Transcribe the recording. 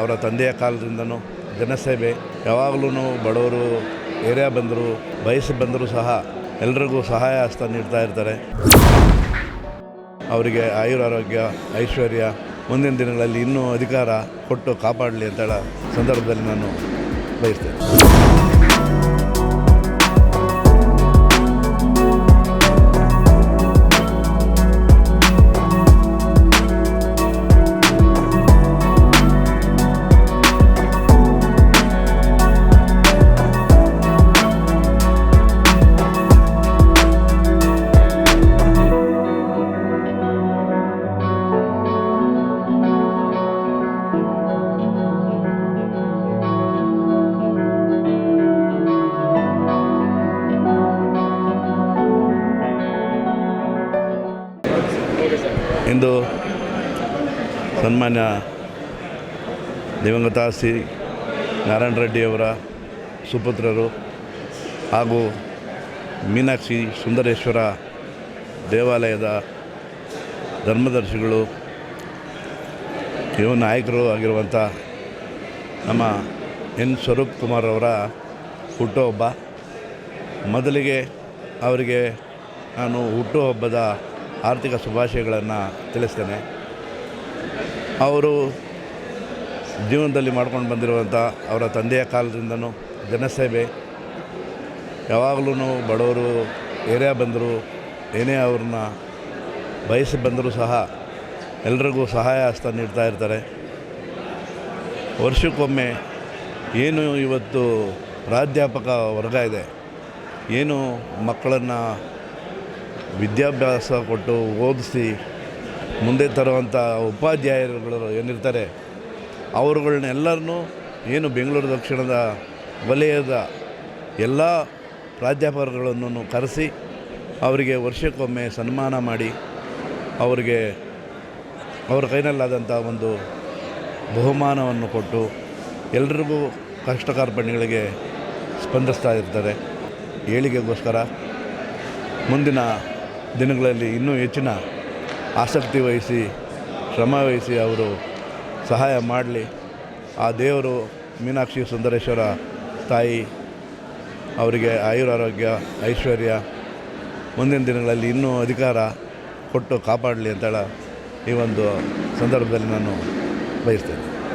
ಅವರ ತಂದೆಯ ಕಾಲದಿಂದನೂ ಜನಸೇವೆ ಯಾವಾಗಲೂ ಬಡವರು, ಏರಿಯಾ ಬಂದರು ಬಯಸಿ ಬಂದರೂ ಸಹ ಎಲ್ರಿಗೂ ಸಹಾಯ ಹಸ್ತ ನೀಡ್ತಾ ಇರ್ತಾರೆ. ಅವರಿಗೆ ಆಯುರಾರೋಗ್ಯ, ಐಶ್ವರ್ಯ ಮುಂದಿನ ದಿನಗಳಲ್ಲಿ ಇನ್ನೂ ಅಧಿಕಾರ ಕೊಟ್ಟು ಕಾಪಾಡಲಿ ಅಂತ ಹೇಳೋ ಸಂದರ್ಭದಲ್ಲಿ ನಾನು ಬಯಸ್ತೇನೆ. ಇಂದು ಸನ್ಮಾನ್ಯ ದಿವಂಗತ ಶ್ರೀ ನಾರಾಯಣ ರೆಡ್ಡಿಯವರ ಸುಪುತ್ರರು ಹಾಗೂ ಮೀನಾಕ್ಷಿ ಸುಂದರೇಶ್ವರ ದೇವಾಲಯದ ಧರ್ಮದರ್ಶಿಗಳು, ಯುವ ನಾಯಕರು ಆಗಿರುವಂಥ ನಮ್ಮ ಎನ್. ಸ್ವರೂಪ್ ಕುಮಾರ್ ಅವರ ಹುಟ್ಟುಹಬ್ಬ. ಮೊದಲಿಗೆ ಅವರಿಗೆ ನಾನು ಹುಟ್ಟುಹಬ್ಬದ ಆರ್ಥಿಕ ಶುಭಾಶಯಗಳನ್ನು ತಿಳಿಸ್ತೇನೆ. ಅವರು ಜೀವನದಲ್ಲಿ ಮಾಡ್ಕೊಂಡು ಬಂದಿರುವಂಥ ಅವರ ತಂದೆಯ ಕಾಲದಿಂದನೂ ಜನಸೇವೆ. ಯಾವಾಗಲೂ ಬಡವರು ಏರಿಯಾ ಬಂದರು, ಏನೇ ಅವ್ರನ್ನ ಬಯಸಿ ಬಂದರೂ ಸಹ ಎಲ್ರಿಗೂ ಸಹಾಯ ಹಸ್ತ ನೀಡ್ತಾ ಇರ್ತಾರೆ. ವರ್ಷಕ್ಕೊಮ್ಮೆ ಏನು ಇವತ್ತು ಪ್ರಾಧ್ಯಾಪಕ ವರ್ಗ ಇದೆ, ಏನು ಮಕ್ಕಳನ್ನು ವಿದ್ಯಾಭ್ಯಾಸ ಕೊಟ್ಟು ಓದಿಸಿ ಮುಂದೆ ತರುವಂಥ ಉಪಾಧ್ಯಾಯರುಗಳು ಏನಿರ್ತಾರೆ ಅವರುಗಳನ್ನೆಲ್ಲರನ್ನೂ ಏನು ಬೆಂಗಳೂರು ದಕ್ಷಿಣದ ವಲಯದ ಎಲ್ಲ ಪ್ರಾಧ್ಯಾಪಕರುಗಳನ್ನು ಕರೆಸಿ ಅವರಿಗೆ ವರ್ಷಕ್ಕೊಮ್ಮೆ ಸನ್ಮಾನ ಮಾಡಿ ಅವರಿಗೆ ಅವರ ಕೈನಲ್ಲಾದಂಥ ಒಂದು ಬಹುಮಾನವನ್ನು ಕೊಟ್ಟು ಎಲ್ರಿಗೂ ಕಷ್ಟ ಕಾರ್ಪಣ್ಯಗಳಿಗೆ ಸ್ಪಂದಿಸ್ತಾ ಇರ್ತಾರೆ. ಏಳಿಗೆಗೋಸ್ಕರ ಮುಂದಿನ ದಿನಗಳಲ್ಲಿ ಇನ್ನೂ ಹೆಚ್ಚಿನ ಆಸಕ್ತಿ ವಹಿಸಿ, ಶ್ರಮ ವಹಿಸಿ ಅವರು ಸಹಾಯ ಮಾಡಲಿ. ಆ ದೇವರು ಮೀನಾಕ್ಷಿ ಸುಂದರೇಶ್ವರ ತಾಯಿ, ಅವರಿಗೆ ಆಯುರಾರೋಗ್ಯ, ಐಶ್ವರ್ಯ, ಮುಂದಿನ ದಿನಗಳಲ್ಲಿ ಇನ್ನೂ ಅಧಿಕಾರ ಕೊಟ್ಟು ಕಾಪಾಡಲಿ ಅಂತೇಳ ಈ ಒಂದು ಸಂದರ್ಭದಲ್ಲಿ ನಾನು ಬಯಸ್ತೇನೆ.